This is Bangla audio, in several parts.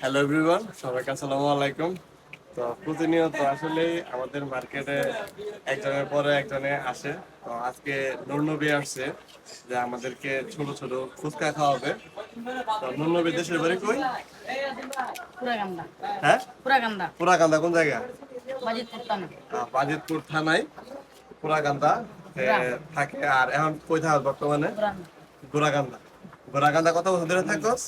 হ্যালো এভরিওয়ান সবাইকে আসসালামু আলাইকুম। তো প্রতিনিয়ত আসলে আমাদের মার্কেটে একজনের পরে একজনে আসে। তো আজকে নুরনবী আসছে যে আমাদেরকে ছোট ছোট ফুচকা খাওয়াবে। তো নুরনবী দেশের বাড়ি কই? হ্যাঁ? পুরাকান্দা কোন জায়গা? বাজিতপুর থানায় পুরাকান্দা এ, থাকে। আর এখন কই থাকো বর্তমানে? গোরাকান্দা গোরাকান্দা কত বছর ধরে থাকোস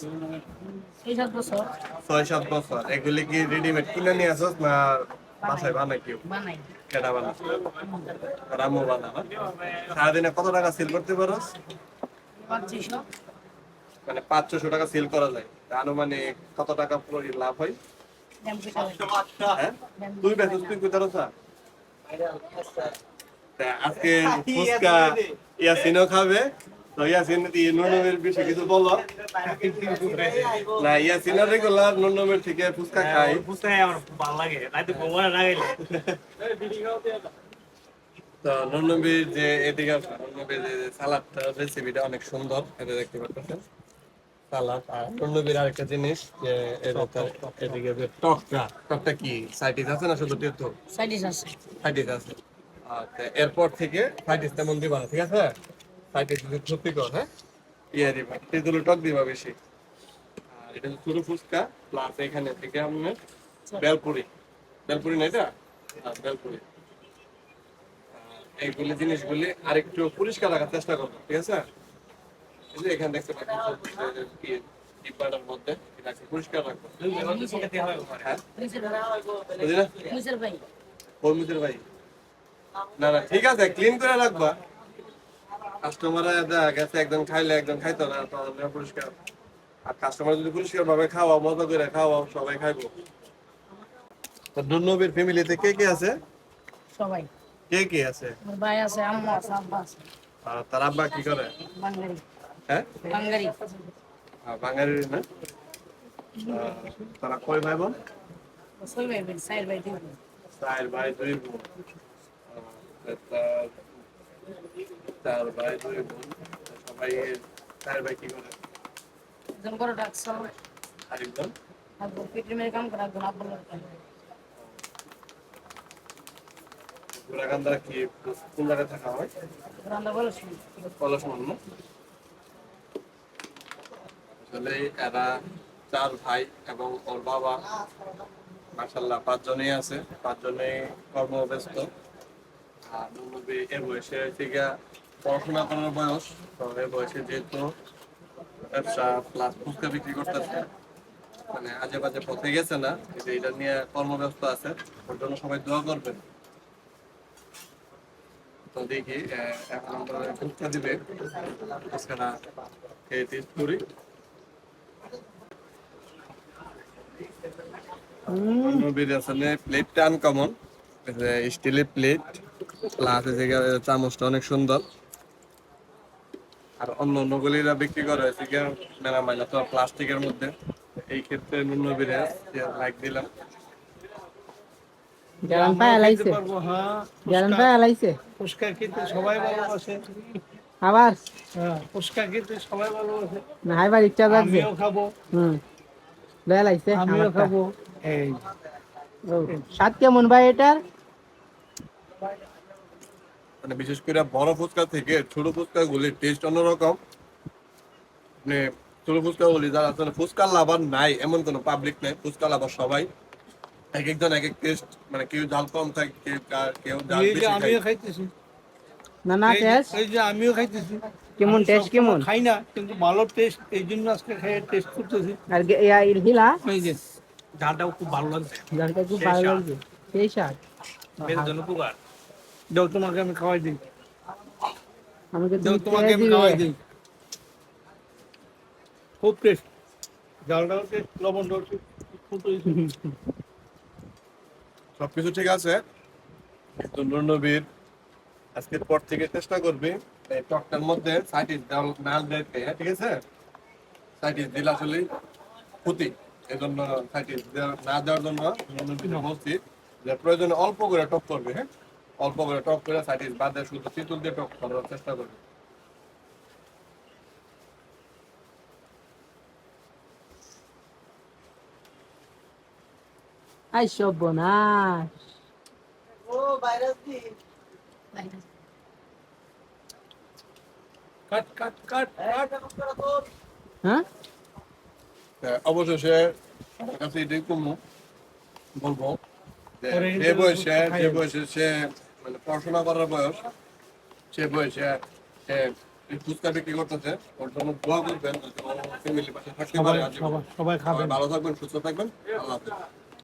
ছয় সাত বছর। এগুলি কি রেডিমেড কিনে নিয়ে আসোস না বাসায় বানাই কেউ? কেটা বানা রামু বানা সারাদিনে কত টাকা সেল করতে পারোস? পঁচিশশো মানে পাঁচশো টাকা সেল করা যায়। তা আনুমানিক কত টাকা পুরো লাভ হয়? হ্যাঁ। তুই বেচোস তুই কোথায় রসা তা আজকে ফুচকা ইয়াসিনও খাবে। তো ইয়াসিন নুনমের বিষয়ে কিছু বলো না ইয়াসিনের রেগুলার নুনমের থেকে ফুচকা খাই বুঝতে আমার খুব ভালো লাগে রাতে ঘুমানো না গেলে তো যে এদিকে নুনবির যে সালাদটা রেসিপিটা অনেক সুন্দর এটা দেখতে পাচ্ছেন সালাদ আর নুনবির আরেকটা জিনিস যে এদিকে যে টকটা টকটা কি সাইটিস আছে না শুধু তেতো সাইডিস আছে সাইটিস আছে আর এরপর থেকে সাইটিস তেমন দিবা না ঠিক আছে কর হ্যাঁ? ইয়ে দিবা তেঁতুল টক দিবা বেশি। আর এটা ছোট ফুচকা প্লাস এখানে থেকে আপনার বেলপুরি। বেলপুরি না এটা? বেলপুরি। এইগুলি জিনিসগুলি আরেকটু পরিষ্কার রাখার চেষ্টা করব ঠিক আছে? যে এখানে দেখতে ডিব্বাটার মধ্যে পরিষ্কার রাখব। হ্যাঁ? ভাই। না না ঠিক আছে ক্লিন করে রাখবা। কাস্টমার গেছে একজন খাইলে একজন খাইতো না তাহলে পরিষ্কার। আর কাস্টমার যদি পরিষ্কার ভাবে খাওয়া মজা করে খাওয়া সবাই খাইবো। তো দুর্নবীর ফ্যামিলিতে কে কে আছে? সবাই। কে কে আছে? ভাই আছে আম্মা আছে আব্বা আছে। আর তার আব্বা কি করে? বাঙ্গারি হ্যাঁ? বাঙ্গারি আর বাঙালি না? তারা কয় ভাই বোন? ছয় ভাই বোন চার ভাই তিন বোন। চার ভাই দুই বোন। তার ভাই ভাই চার ভাই এবং ওর বাবা মাসাল্লাহ পাঁচজনেই আছে পাঁচজনেই কর্মব্যস্ত। পড়াশোনা করার বয়স তো এ বয়সে যেহেতু ব্যবসা প্লাস ফুচকা বিক্রি করতেছে মানে আজে বাজে পথে গেছে না কিন্তু এটা নিয়ে কর্মব্যস্ত আছে ওর জন্য সবাই দোয়া করবেন তো দেখি এখন আমরা দিবে ফুচকাটা খেয়ে আসলে প্লেটটা আনকমন স্টিলের প্লেট প্লাস চামচটা অনেক সুন্দর। আর অন্য অন্য গুলিরা বিক্রি করা হয়েছে গিয়ে মেরামাইলা তো প্লাস্টিকের মধ্যে। এই ক্ষেত্রে নুনবীরে লাইক দিলাম। গ্যারান পায় লাইছে। হ্যাঁ গ্যারান পায় লাইছে। ফুচকা খেতে সবাই ভালোবাসে। আবার? হ্যাঁ ফুচকা খেতে সবাই ভালোবাসে। না হাইবার ইচ্ছা যাচ্ছে আমিও খাব। হুম। লয়া লাইছে আমিও খাব। এই। স্বাদ কেমন ভাই এটার? মানে বিশেষ করে বড় ফুচকা থেকে ছোট ফুচকা গুলির টেস্ট অন্যরকম। মানে ছোট ফুচকা গুলি যারা আসলে ফুচকা লাভার নাই এমন কোনো পাবলিক নাই ফুচকা লাভার সবাই। এক একজন এক এক টেস্ট মানে কেউ ঝাল কম খায় কেউ কেউ ঝাল বেশি আমিও খাইতেছি। না না টেস্ট এই যে আমিও খাইতেছি। কেমন টেস্ট কেমন? খাই না কিন্তু ভালো টেস্ট এই জন্য আজকে খেয়ে টেস্ট করতেছি। আর গে- ইয়া হিলা? এই যে ঝালটাও খুব ভালো লাগছে। জানটা খুব ভালো লাগছে সেই স্বাদ। মেয়েদের জন্য উপকার। দাও তোমাকে আমি খাওয়াই দিই। আমাকে দাও তোমাকে আমি খাওয়াই দিই। খুব টেস্ট ঝালটাও টেস্ট লবণটাও টেস্ট সবকিছু ঠিক আছে? নবীর আজকের পর থেকে চেষ্টা করবি এই টকটার মধ্যে সাইটিস না দিতে হ্যাঁ ঠিক আছে? সাইটিস দিলে আসলে ক্ষতি। এই জন্য সাইটিস না দেওয়ার জন্য বলছি যে প্রয়োজনে অল্প করে টক করবে হ্যাঁ? অল্প করে টক করে সাইটিস বাদে শুধু তিতুল দিয়ে টক করার চেষ্টা করবে। আই সর্বনাশ। কাট কাট কাট কাট। হ্যাঁ? অবশেষে কাছে এটাই কমু বলব যে বয়সে যে বয়সে সে মানে পড়াশোনা করার বয়স সে বয়সে সে ফুচকা বিক্রি করতেছে। ওর জন্য দোয়া করবেন ফ্যামিলি পাশে থাকতে সবাই পারে ভালো থাকবেন সুস্থ থাকবেন। আল্লাহ হাফেজ।